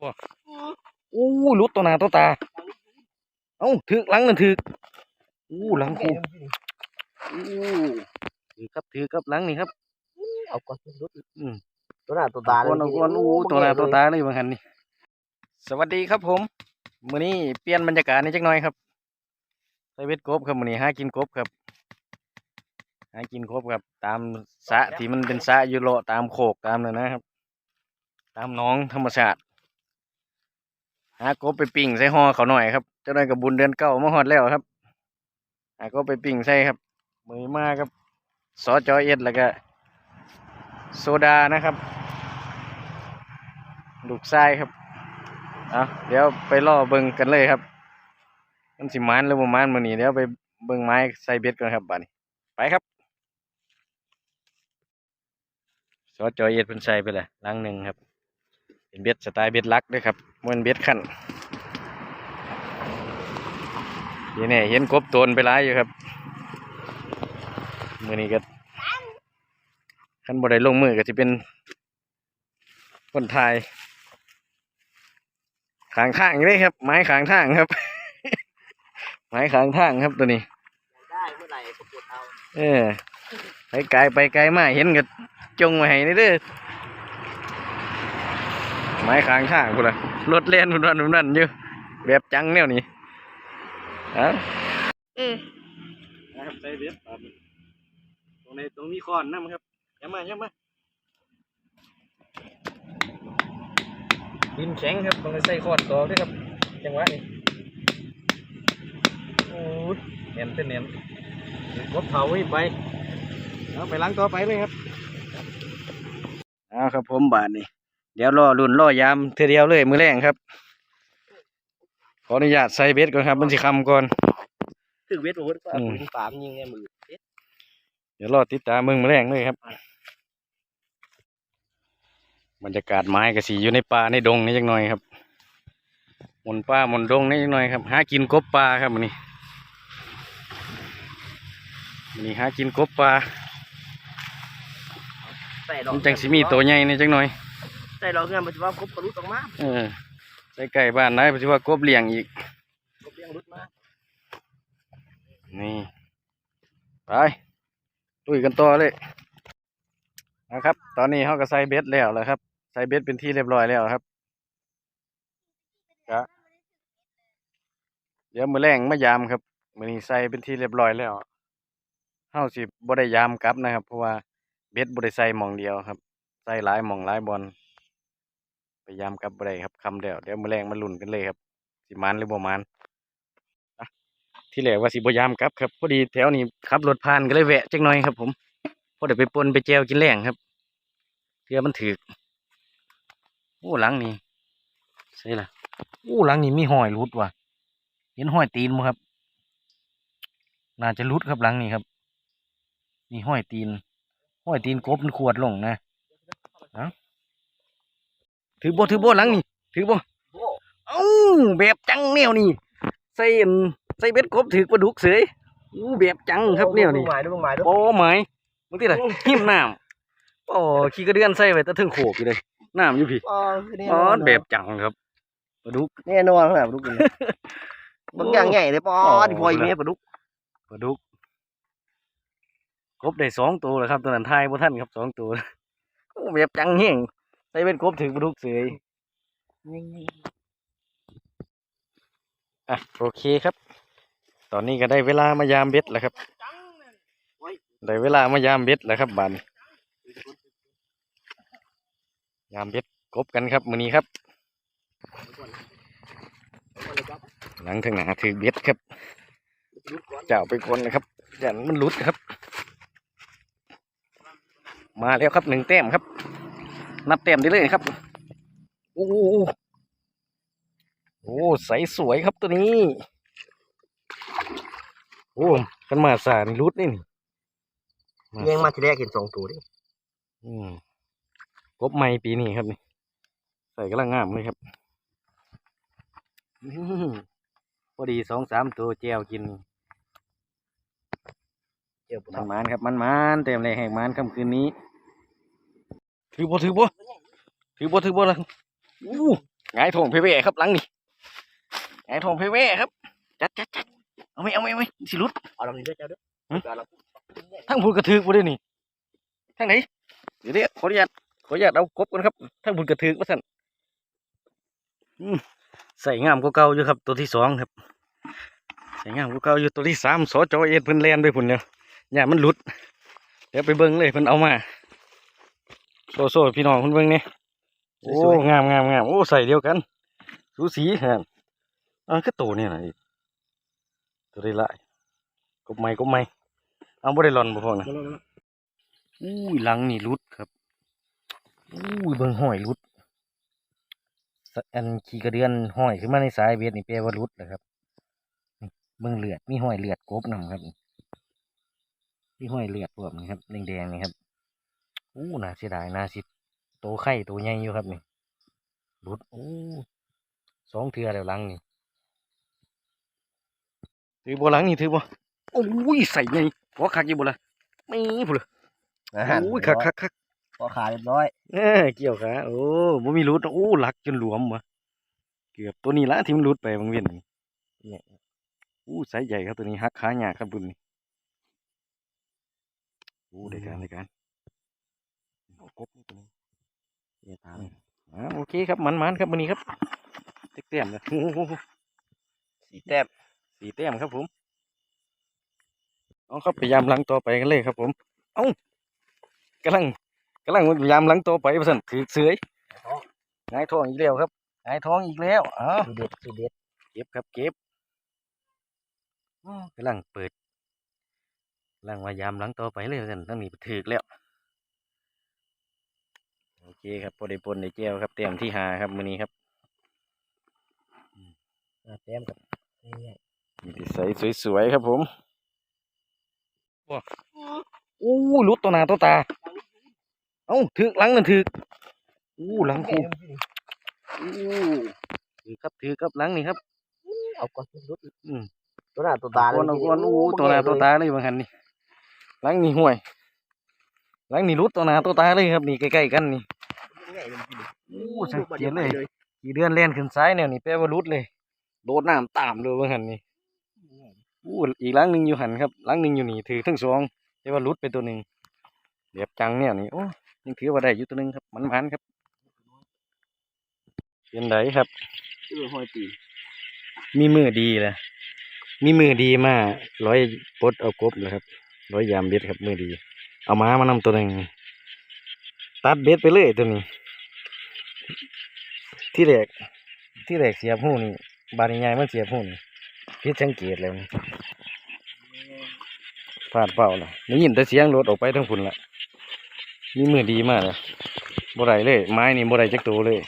บ่อู้ลุดตัวหนาตัวตา เอ้าถือหลังนั่นถืออู้หลังกูอู้ถือครับถือครับหลังนี่ครับ เอาก่อนรุดอืมตัวหน้าตัวตาก้อนเอาก้อนอู้ตัวหนาตัวตาเลยบางคันนี่ สวัสดีครับผมมื้อนี้เปลี่ยนบรรยากาศนิดจักหน่อยครับใส่เวทกบครับมื้อนี้หากินกบครับหากินกบครับ ตามสระที่มันเป็นสระอยู่เลาะตามโขกตามนั่นนะครับ ตามหน้องธรรมชาติ หากบไปปิ่งใส่ห่อเขาหน่อยครับเจ้าหน่อยกับบุญเดือนเก้ามาฮอดแล้วครับหากบไปปิ่งใส่ครับมือมากครับซอจอเอ็ดแล้วก็ โซดานะครับลูกทรายครับเอาเดี๋ยวไปล่อเบิงกันเลยครับ มันสิมานหรือบ่มานมือนี้เดี๋ยวไปเบิงไม้ใส่เบ็ดกันครับบัดนี้ไปครับซอจอเอ็ดเพิ่นใส่ไปเลยลังหนึ่งครับ เป็นเบ็ดสไตล์เบ็ดลักด้วยครับมันเบ็ดขั้นนี่เนี่ยเห็นกบโตนไปร้ายอยู่ครับมือนี้ก็ขั้นบ่ได้ลงมือก็จะเป็นคนไทยขางทางเลยครับ ไม้ขางทางครับ ไม้ขางทางครับตัวนี้ได้เมื่อไหร่ก็ปวดเอาเออไปไกลไปไกลมาเห็นก็จงมาให้นี่เด้อ ไม้ขางทางพุ่นละรถเล่นพุ่นวันพุ่นนั่นอยู่แบบจังแนวนี้เอ้าเออนะครับใส่เบ็ดปาดตรงในตรงมีคอนน้ำครับอย่ามาอย่ามาดินแข็งครับต้องใส่คอนต่อด้วยครับจังหวะนี้โอ้ยเนียนเป็นเนียนรถเผาไว้ไปเอาไปล้างต่อไปเลยครับเอาครับผมบาทนี่ เดี๋ยวรอรุ่นรอยามเทอเดียวเลยมือแรงครับ ขออนุญาตใส่เบ็ดก่อนครับมันสิคำก่อนถึงเวทโอ้โหอืมปืนฝามยิงไงมือเอ๊ะเดี๋ยวรอติดตามมึงมือแรงเลยครับ บรรยากาศไม้กระสีอยู่ในป่าในดงนี่จังหน่อยครับหมนป่าหมนดงนี่จังหน่อยครับ หากินกบปลาครับมันนี้มื้อนี่หากินกบปลาใส่ดอกมันจังสิมีตัวใหญ่นี่จังหน่อย ใส่ดอกเงินปัจจุบันครบกระลุดออกมาเออใส่ไก่บ้านนายเพราะว่ากบเลี้ยงอีกครบเลี้ยงรุดมานี่ไปลุยกันต่อเลยนะครับ ตอนนี้เขาก็ใส่เบ็ดแล้วแหละครับ ใส่เบ็ดเป็นที่เรียบร้อยแล้วครับก็เดี๋ยวมือแรงมายามครับมือนี้ใส่เป็นที่เรียบร้อยแล้วเฮาสิบ่ได้ยามกลับนะครับ เพราะว่าเบ็ดบ่ได้ใส่หมองเดียวครับ ใส่หลายหมองหลายบอล ไปยามกลับบ่ได้ครับคำเดียวเดี๋ยวมือแรงมาลุ้นกันเลยครับสิมานหรือบ่มานที่แรกว่าสิบยายามกลับครับพอดีแถวนี้ขับรถผ่านก็เลยแวะจักหน่อยครับ ผมพอเดี๋ยวไปปนไปแจวกินแรงครับเพื่อมันถือโอ้หลังนี่ใช่ละโอ้หลังนี่มีห้อยรุดว่ะเห็นห้อยตีนมั้ครับ น่าจะรุดครับหลังนี่ครับ นี่ห้อยตีนห้อยตีนกบมันขวดลงนะเถือบ่ถือบ่หลังนี่ ถือบ่โอ้เอ้าแบบจังแนวนี่ใส่อันใส่เบ็ดกบถือกปลาดุกเสยอู้แบบจังครับแนวนี่ดูหมายดูหมายดูโอ้ไหมายมึงที่ไหนหิมน้ำโอ้ขี้กระเดือนใส่ไว้แตะถึงโขกอยู่เลยน้ำอยู่พี่อ๋อคือแน่อ๋นออนแบบจังครับปลาดุกแน่นอนครับลูกนี่บางอย่างใหญ่เลยปอดพออีเมลปลาดุกปลาดุกกบได้สองตัวแล้วครับตัวนั้นทายบ่ท่านครับสองตัวโอ้แบบจังเฮงใส่เบ็ดกบถือปลาดุกเสยอะโอเคครับ ตอนนี้ก็ได้เวลามายามเบ็ดแล้วครับ ได้เวลามายามเบ็ดแล้วครับบานยามเบ็ดกบกันครับมือนี้ครับ หลังทางหนาถือเบ็ดครับเจ้าไปคนนะครับอยันมันลุดครับ มาแล้วครับหนึ่งแต้มครับ นับแต้มได้เลยครับโอ้โหโอ้ใสสวยครับตัวนี้ โอ้กันมาสารรุดนี่นี่เลี้ยงมาทีแรกเห็นสองตัวดิอืมกบใหม่ปีนี้ครับนี่ใส่กำลังงามเลยครับอื้อหือพอดีสองสามตัวแจวกินเจ้าปมันลามานครับมันมานเต็มเลยแห่งมานค่ำคืนนี้ ถือบ่ถือบ่ถือบ่ถือบ่ละอู้หงายทองเพเวครับหลังนี่หงายทองเพเวครับ จัดจัดจัดเอาไหมเอาไหมเอาไหมสิรุดเอาลองนี้ด้วยเจ้าด้วยหึเอาลองทั้งพูดกระถือบ่ได้นี่ทั้งไหนเดี๋ยวเดี๋ยวขออนุญาตขออนุญาตเอากบกันครับทั้งพูดกระถือว่าสั่นอืมใส่งามกว่าเก่าอยู่ครับ ตัวที่สองครับใส่งามกว่าเก่าอยู่ตัวที่สามสจเอ็ดเพิ่นแลนไปพุ่นแล้วอย่ามันหลุด เดี๋ยวไปเบิ่งเลยเพิ่นเอามา โซ่โซ่พี่น้องเพิ่นเบิ่งนี่โอ้งามงามงามโอ้ใส่เดียวกันสูสีฮะอันก็โตเนี่ยนะอีกตัวได้หลายกบไม้กบไม้เอาบ่ได้หลอนบ่พอนะอุ้ยหลังนี่รุดครับอุ้ยเบิ่งห้อยรุดสะอันขี่กระเดือนห้อยขึ้นมาในสายเบ็ดนี่แปลว่ารุดแหละครับนี่เบิ่งเลือดมีห้อยเลือดกบนำครับมีห้อยเลือดพวกนี้ครับแดงๆนี่ครับ อู้น่าเสียดายน่าสิโตไข่โตใหญ่อยู่ครับนี่รุดอู้สองเทือแล้วหลังนี่ถือบ่หลังนี่ถือบ่โอ้ยใส่ไงหัวคักอยู่บ่ล่ะไม่พุ่นเลยอาหารโอ้ยคักคักคักพอขาเรียบร้อยเออเกี่ยวขาโอ้บ่มีรูดโอ้หลักจนหลวมวะเกือบตัวนี้ละที่มันรูดไปบางเวียนนี่เนี่ยอู้ไซส์ใหญ่ครับตัวนี้หักขาหยากครับบุญนี่อู้ได้การได้การเอา กบนี่ตัวนี้เนี่ยตามอ่าโอเคครับมันมันๆครับวันนี้ครับเต็กเต็มเลยโอ้โหสีแต้มสี่เต็มครับผมเอาครับพยายามลังต่อไปกันเลยครับผม เอ้ากำลังกำลังพยายามลังต่อไปเพื่อนถือเสือยหงายท้องอีกแล้วครับหงายท้องอีกแล้วอ้าวสูเด็ดสูเด็ดเก็บครับเก็บอ้อกำลังเปิดกำลังพยายามหลังต่อไปเลยกันตั้งนี้ถือแล้ว โอเคครับพอได้ปนได้แก้วครับเตรียมที่หาครับมื้อนี้ครับอ่าแต้มกับนี่มีแต่ใสสวยๆครับผมว้าอู้ลุดตัวหนาตัวตา เอ้าถือหลังนั่นถืออู้หลังกูอู้ถือครับถือครับหลังนี่ครับเอาก่อนรุดอืมตัวหน้าตัวตาก้อนเอาก้อนอู้ตัวหนาตัวตาเลยบางคันนี่หลังนี่ห่วยหลังนี่รุดตัวหนาตัวตาเลยครับนี่ใกล้ๆกันนี่ อู้สังเกตเลยกี่เดือนเล่นขึ้นซ้ายแนวนี่แปลว่ารุดเลยโดดน้ำตามเลยบางคันนี่อู้อีกหลังหนึ่งอยู่หันครับหลังหนึ่งอยู่นี่ถือทั้งสองแต่ว่ารุดไปตัวหนึ่งเดียบจังเนี่ยนี่โอ้ยังถือว่าได้อยู่ตัวหนึ่งครับมันมันๆครับเป็นไดครับเออห้อยตีมีมือดีเลยมีมือดีมากร้อยปลดเอากบเลยครับร้อยยามเบ็ดครับมือดี เอาม้ามานำตัวหนึ่งตัดเบ็ดไปเลยตัวนี้ ที่แรกที่แรกเสียบหูนี่บาดใหญ่มันเสียบหูนี่พิดสังเกตแล้วนี่พลาดเปล่าล่ะได้ยินแต่เสียงรถออกไปทั้งฝุ่นละมีมือดีมากเลยบ่ได้เลย ไม้นี่บ่ได้จักตัวเลย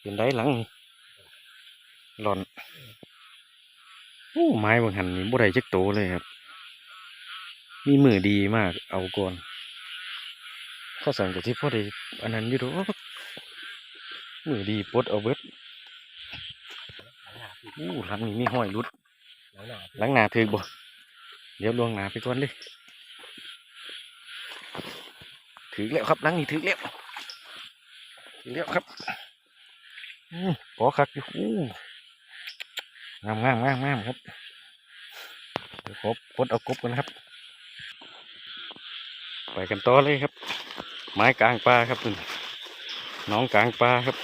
เป็นได้หลังหล่อนโอ้ไม้บางหันนี่บ่ได้จักโตวเลยครับ มีมือดีมากเอาก่อน ข้อสั่งกับที่พ่อได้อันนั้นอยู่ดอกมือดีปลดเอาเบิดโอ้หลังนี้มีห้อยรุดหลังหน้าหลังหนาถือบ่เดี๋ยวลวงหนาไปก่อนเลยถือแล้วครับหลังนี้ถือแล้วถือแล้วครับอืมขอคักอยู่อู้งามงามงามงามครับเดี๋ยวขอกดเอากบกันนะครับ ไปกันต่อเลยครับ ไม้กลางปลาครับนี่น้องกลางปลาครับ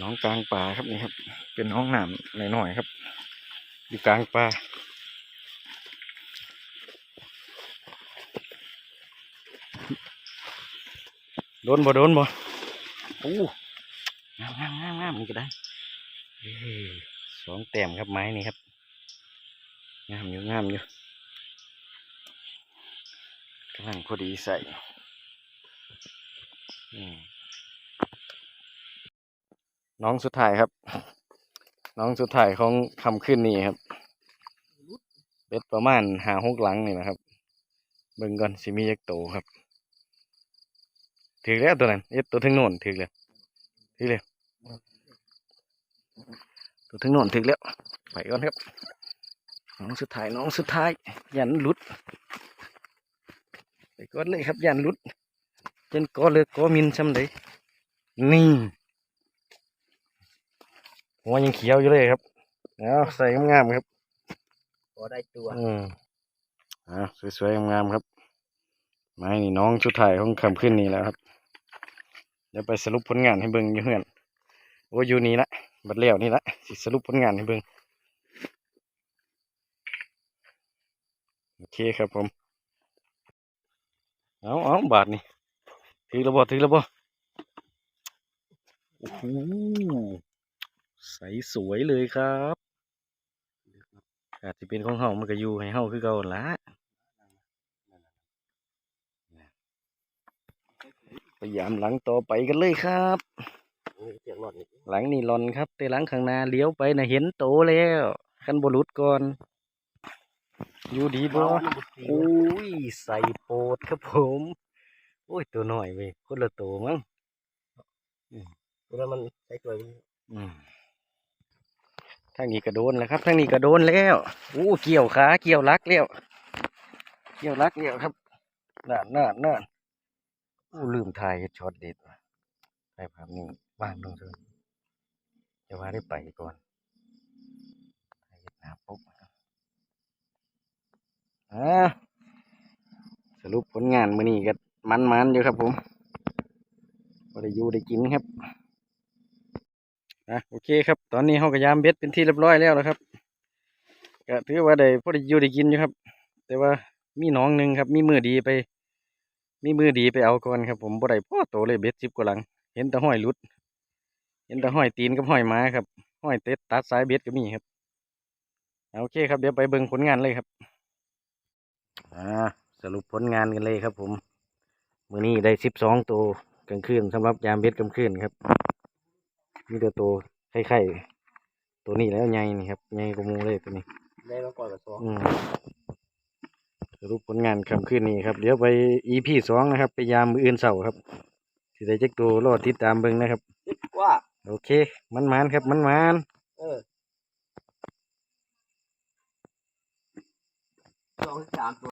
น้องกลางป่าครับนี่ครับ เป็นน้องน้ำหน่อยๆครับ อยู่กลางป่าโดนบ่โดนบ่โอ้งามงามงามงามนี่ก็ได้เอ้ยสองแต้มครับไม้นี่ครับงามอยู่งามอยู่ กำลังพอดีใส่น้องสุดท้ายครับ น้องสุดท้ายของคำขึ้นนี้ครับเบ็ดประมาณหาหกหลังนี่นะครับ เบิ่งก่อนสิมียักโตครับ ถือแล้วตัวนั้นเอ็ดตัวถึงโน่นถือแล้วถือแล้วตัวถึงโน่นถือแล้วไปก่อนครับ น้องสุดท้ายน้องสุดท้าย ยันหลุด ไปก่อนเลยครับยันรุดจนกอเลือกกอมินซ้ำเลยนี่หัวยังเขียวอยู่เลยครับเอาใส่งามๆครับพอได้ตัวอืมอ่าสวยๆงามๆครับไม้นี่น้องชุดถ่ายของคำขึ้นนี่แหล้วครับเดี๋ยวไปสรุปผลงานให้เบิ่งอยู่เฮือนโอ้อยู่นี่ละบัดเลี้ยวนี่ละสิสรุปผลงานให้เบิ่งโอเคครับผม เอาเอาบาทนี่ถือระบ่ถือระบ่โอ้โหใสสวยเลยครับอาจจะเป็นของเฮามันก็อยู่ให้เฮาคือเก่าละพยายามหลังต่อไปกันเลยครับหลังนี่หลอนครับ แต่หลังข้างหน้าเลี้ยวไปนะเห็นโตแล้วคันบรุษก่อน อยู่ดีบ่โอ้ยใส่โปดครับผม โอ้ยตัวน้อยเว้ยคนละตัวมั้งตัวนั้นมันใช้ตัวอืมทางนี้ก็โดนแล้วครับทางนี้ก็โดนแล้วโอ้เกี่ยวขาเกี่ยวลักแล้วเกี่ยวลักแล้วครับน่านน่านน่านโอ้ลืมถ่ายเฮ็ดช็อตเด็ดว่ะถ่ายภาพนี้วางลงเถอะจะว่าได้ไปก่อนถ่ายเฮ็ดหน้าปุ๊บ อ่าสรุปผลงานมื้อนี้ก็มันๆอยู่ครับผมบ่ได้อยู่ได้กินครับอะโอเคครับ ตอนนี้เขาก็ยามเบ็ดเป็นที่เรียบร้อยแล้วนะครับก็ถือว่าได้พอได้อยู่ได้กินอยู่ครับ แต่ว่ามีหน้องหนึ่งครับ มีมือดีไป มีมือดีไปเอาก่อนครับ ผมบ่ได้พ่อโตเลยเบ็ดสิบกว่าหลัง เห็นแต่ห้อยลุด เห็นแต่ห้อยตีนกับห้อยม้าครับ ห้อยเต็ดตัดสายเบ็ดก็มีครับโอเคครับเดี๋ยวไปเบิ่งผลงานเลยครับ อ่าสรุปผลงานกันเลยครับ ผมมื้อนี้ได้สิบสองตัวกลางคืนสำหรับยามเบ็ดกลางคืนครับมีแต่ตัวไข่ไข่ตัวนี้แล้วใหญ่นี่ครับใหญ่กว่าหมูเลยตัวนี้ได้มาก่อนกับสองอืมสรุปผลงานคำขึ้นนี้ครับ เดี๋ยวไป EP สองนะครับ ไปยามมืออื่นเสาร์ครับสิได้จักตัวรอติดตามเบิ่งนะครับว่าโอเค มันมานๆครับ มันมานเออสองสามตัว